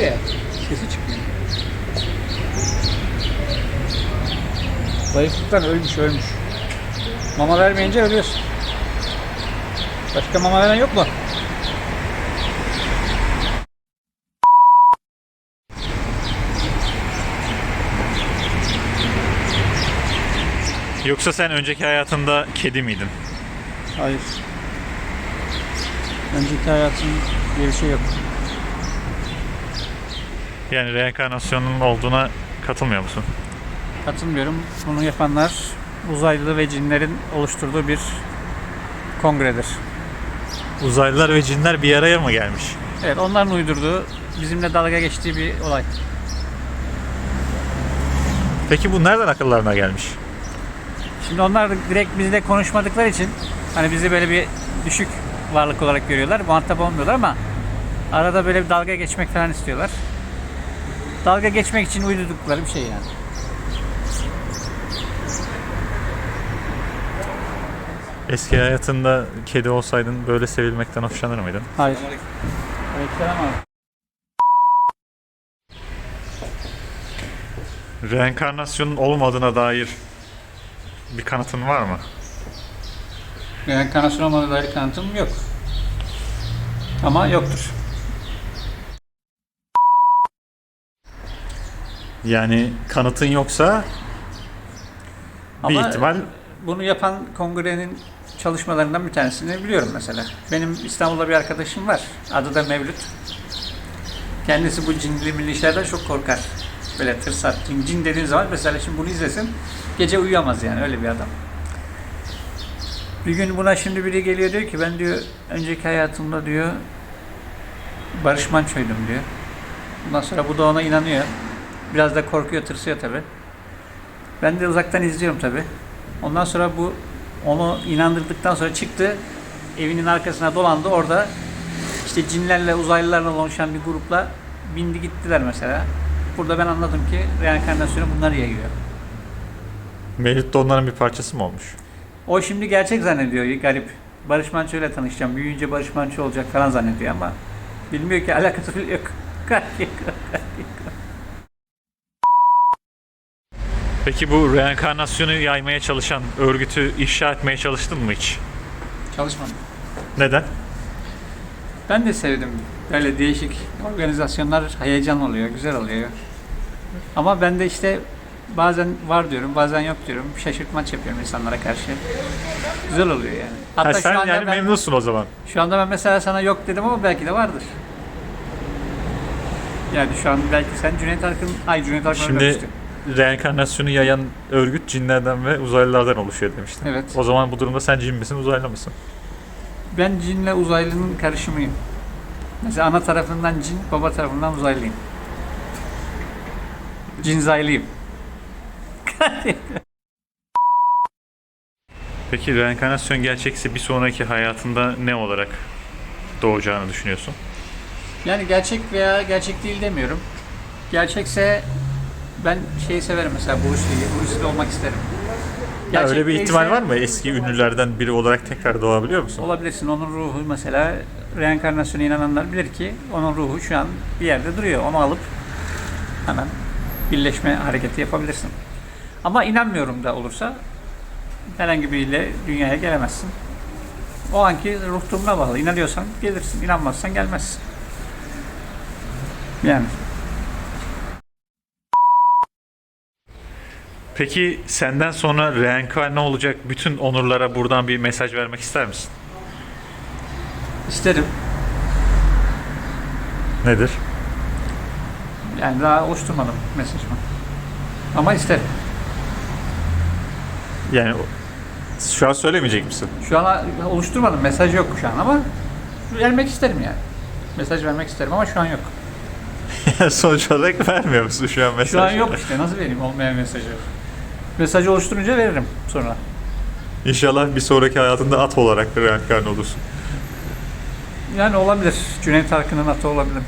ya. Sesi çıkmıyor. Zayıflıktan ölmüş ölmüş. Mama vermeyince ölüyorsun. Başka mama veren yok mu? Yoksa sen önceki hayatında kedi miydin? Hayır. Önceki hayatım diye bir şey yok. Yani reenkarnasyonun olduğuna katılmıyor musun? Katılmıyorum. Bunu yapanlar uzaylı ve cinlerin oluşturduğu bir kongredir. Uzaylılar ve cinler bir araya mı gelmiş? Evet onların uydurduğu, bizimle dalga geçtiği bir olay. Peki bu nereden akıllarına gelmiş? Şimdi onlar direkt bizle konuşmadıkları için hani bizi böyle bir düşük varlık olarak görüyorlar. Muhatap olmuyorlar ama arada böyle bir dalga geçmek falan istiyorlar. Dalga geçmek için uydurdukları bir şey yani. Eski hayatında kedi olsaydın böyle sevilmekten hoşlanır mıydın? Hayır. Aleykümselam abi. Reenkarnasyonun olmadığına dair bir kanıtın var mı? Reenkarnasyon olmadığına dair kanıtım yok. Ama yoktur. Yani kanıtın yoksa bir Ama ihtimal bunu yapan kongrenin çalışmalarından bir tanesini biliyorum mesela. Benim İstanbul'da bir arkadaşım var. Adı da Mevlüt. Kendisi bu cinli milli işlerden çok korkar. Böyle tırsar. Cin, cin dediğin zaman mesela şimdi bunu izlesin gece uyuyamaz yani öyle bir adam. Bir gün buna şimdi biri geliyor diyor ki ben diyor önceki hayatımda diyor Barış Manço'ydum diyor. Ondan sonra bu da ona inanıyor. Biraz da korkuyor, tırsıyor tabi. Ben de uzaktan izliyorum tabi. Ondan sonra bu onu inandırdıktan sonra çıktı. Evinin arkasına dolandı. Orada işte cinlerle, uzaylılarla oluşan bir grupla bindi gittiler mesela. Burada ben anladım ki reenkarnasyonu bunlar yayıyor. Mevlüt de onların bir parçası mı olmuş? O şimdi gerçek zannediyor garip. Barış Manço ile tanışacağım. Büyüyünce Barış Manço olacak falan zannediyor ama bilmiyor ki alakası bile yok. Peki bu reenkarnasyonu yaymaya çalışan örgütü ifşa etmeye çalıştın mı hiç? Çalışmadım. Neden? Ben de sevdim. Böyle değişik organizasyonlar heyecan oluyor, güzel oluyor. Ama ben de işte bazen var diyorum, bazen yok diyorum. Şaşırtmaç yapıyorum insanlara karşı. Güzel oluyor yani. Hatta Ha, sen şu anda yani ben, memnunsun o zaman. şu anda ben mesela sana yok dedim ama belki de vardır. Yani şu an belki sen Cüneyt Arkın, ay Cüneyt Arkın Şimdi ölmüştü. Reenkarnasyonu yayan örgüt cinlerden ve uzaylılardan oluşuyor demiştin. Evet. O zaman bu durumda sen cin misin, uzaylı mısın? Ben cinle uzaylının karışımıyım. Mesela ana tarafından cin, baba tarafından uzaylıyım. Cinzaylıyım. Peki reenkarnasyon gerçekse bir sonraki hayatında ne olarak doğacağını düşünüyorsun? Yani gerçek veya gerçek değil demiyorum. Gerçekse ben şeyi severim mesela Bruce Lee. Bruce Lee olmak isterim. Ya öyle bir ihtimal var mı? Eski ünlülerden biri olarak tekrar doğabiliyor musun? Olabilirsin. Onun ruhu mesela reenkarnasyona inananlar bilir ki onun ruhu şu an bir yerde duruyor. Onu alıp hemen birleşme hareketi yapabilirsin. Ama inanmıyorum da olursa herhangi biriyle dünyaya gelemezsin. O anki ruh durumuna bağlı. İnanıyorsan gelirsin. İnanmazsan gelmezsin. Yani. Peki senden sonra reenkarne olacak bütün onurlara buradan bir mesaj vermek ister misin? isterim. Nedir? Yani daha oluşturmadım mesajımı. Ama isterim. Yani şu an söylemeyecek misin? Şu an oluşturmadım. Mesaj yok şu an ama vermek isterim yani. Mesaj vermek isterim ama şu an yok. Sonuç olarak vermiyor musun şu an mesaj? Şu an yok işte. Nasıl vereyim olmayan mesajı? Mesajı oluşturunca veririm sonra. İnşallah bir sonraki hayatında at olarak reenkarne olursun. Yani olabilir. Cüneyt Arkın'ın atı olabilir.